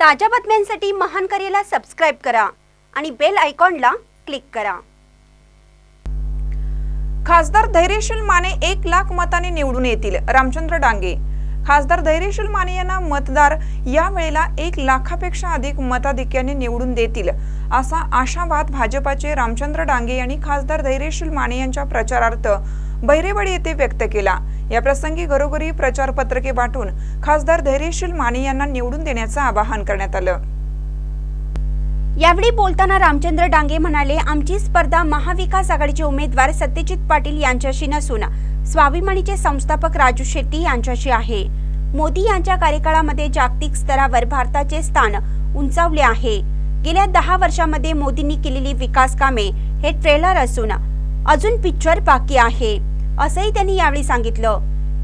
ताज्या बातम्यांसाठी महान करेला सबस्क्राईब करा आणि बेल आयकॉनला क्लिक करा. खासदार धैर्यशील माने एक लाख मताने निवडून येतील रामचंद्र डांगे. खासदार धैर्यशील माने यांना मतदार या वेळेला एक लाखापेक्षा अधिक मताधिक्याने निवडून देतील असा आशावाद भाजपाचे रामचंद्र डांगे यांनी खासदार धैर्यशील माने यांच्या प्रचारार्थ बैरेवाडी येथे व्यक्त केला. या प्रसंगी घरोघरी प्रचार पत्रके वाटून खासदार धैर्यशील माने यांना निवडून देण्याचं आवाहन करण्यात आलं. यावेळी बोलताना रामचंद्र डांगे म्हणाले आमची स्पर्धा महाविकास आघाडीचे उमेदवार सत्यजित पाटील यांच्याशी नसून स्वाभिमानीचे संस्थापक राजू शेट्टी यांच्याशी आहे. मोदी यांच्या कार्यकाळामध्ये जागतिक स्तरावर भारताचे स्थान उंचावले आहे. गेल्या दहा वर्षामध्ये मोदींनी केलेली विकास कामे हे ट्रेलर असून अजून पिक्चर बाकी आहे. असंही त्यांनी यावेळी सांगितलं.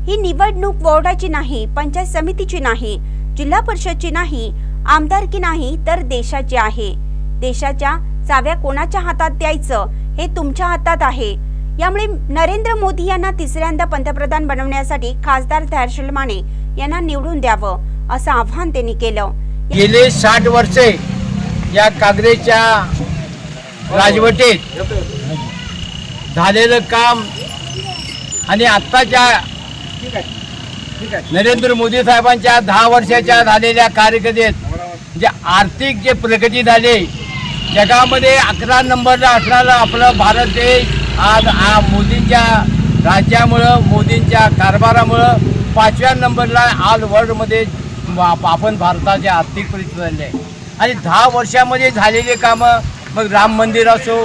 ही निवडणूक वॉर्डाची नाही पंचायत समितीची नाही जिल्हा परिषदची नाही आमदारकी नाही तर देशाची आहे. देशाच्या चाव्या कोणाच्या हातात द्यायचं हे तुमच्या हातात आहे. यामुळे नरेंद्र मोदी यांना तिसऱ्यांदा पंतप्रधान बनवण्यासाठी खासदार धैर्यशील माने यांना निवडून द्यावं असं आव्हान त्यांनी केलं. गेले साठ वर्षे या काँग्रेसच्या राजवटीत झालेलं काम आणि आत्ताच्या नरेंद्र मोदी साहेबांच्या दहा वर्षाच्या झालेल्या कार्यकर्तेत जे आर्थिक जे प्रगती झाली जगामध्ये अकरा नंबरला असणारा आपलं भारत देश आज आ मोदींच्या राज्यामुळं मोदींच्या कारभारामुळं पाचव्या नंबरला ऑल वर्ल्डमध्ये आप- आपण भारताची आर्थिक परिस्थिती झाली. आहे आणि दहा वर्षामध्ये झालेले कामं मग राम मंदिर असो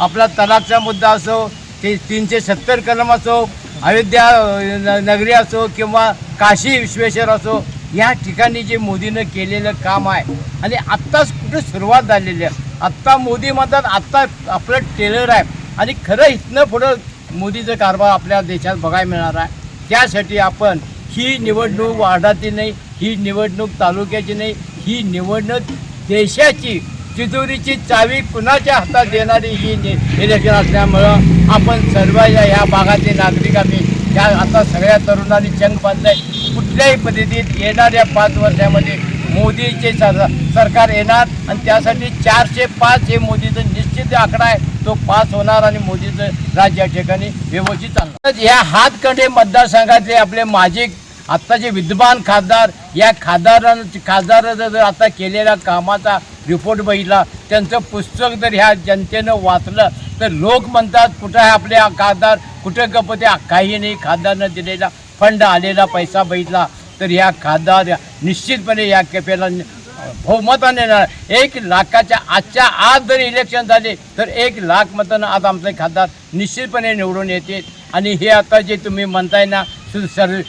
आपला तलाकचा मुद्दा असो ते तीनशे सत्तर कलम असो अयोध्या न- नगरी असो किंवा काशी विश्वेश्वर असो या ठिकाणी जे मोदीनं केलेलं काम आहे आणि आत्ताच कुठे सुरुवात झालेली आहे. आत्ता मोदी म्हणतात आत्ता आपलं टेलर आहे. आणि खरं इथनं पुढं मोदीचं कारभार आपल्या देशात बघायला मिळणार आहे. त्यासाठी आपण ही निवडणूक वार्डाची नाही ही निवडणूक तालुक्याची नाही ही निवडणूक देशाची तिजोरीची चावी कुणाच्या हातात देणारी ही इलेक्शन असल्यामुळं आपण सर्व या ह्या नागरिक आम्ही या आता सगळ्या तरुणांनी चंग बांधलाय. कुठल्याही पद्धतीत येणाऱ्या पाच वर्षामध्ये मोदीचे सर सरकार येणार आणि त्यासाठी चारशे पाच हे मोदीचं निश्चित आकडा आहे. तो पास होणार आणि मोदीचं राज्य या ठिकाणी व्यवस्थित चालणार. या हातकंडे मतदारसंघातले आपले माजी आत्ताचे विद्यमान खासदार या खासदारां खासदारानं जर आता केलेल्या कामाचा रिपोर्ट बघितला त्यांचं पुस्तक जर ह्या जनतेनं वाचलं तर लोक म्हणतात कुठं आहे आपले खासदार? कुठं गपते? काही नाही खासदारनं दिलेला फंड आलेला पैसा बघितला तर ह्या खासदार निश्चितपणे या केपेला बहुमताने येणार एक लाखाच्या आजच्या आज जर इलेक्शन झाले तर एक लाख मतानं आज आमचे खासदार निश्चितपणे निवडून येते आणि हे आता जे तुम्ही म्हणताय ना सु- सर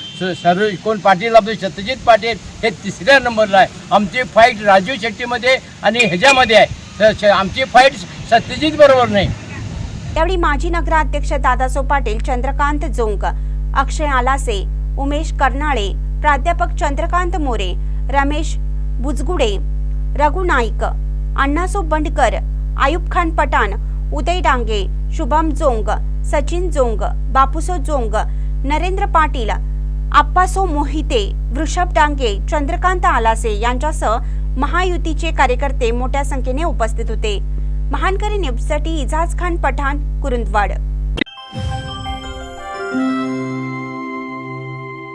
सर्व कोण पाटील आपले सत्यजित पाटील हे तिसऱ्या नंबरला आहे. आमची फाईट राजू शेट्टीमध्ये आणि ह्याच्यामध्ये आहे. तर आमची फाईट सत्यजित बरोबर नाही. त्यावेळी माजी नगराध्यक्ष दादासो पाटील चंद्रकांत जोंक अक्षय आलासे उमेश कर्नाळे प्राध्यापक चंद्रकांत मोरे रमेश बुजगुडे रघु नाईक अण्णासो बंडकर आयुब खान पठाण उदय डांगे शुभम जोंग सचिन जोंग बापूसो जोंग नरेंद्र पाटील आप्पासो मोहिते वृषभ डांगे चंद्रकांत आलासे यांच्यासह महायुतीचे कार्यकर्ते मोठ्या संख्येने उपस्थित होते. महानकरी न्यूजसाठी इजाज खान पठाण कुरुंदवाड.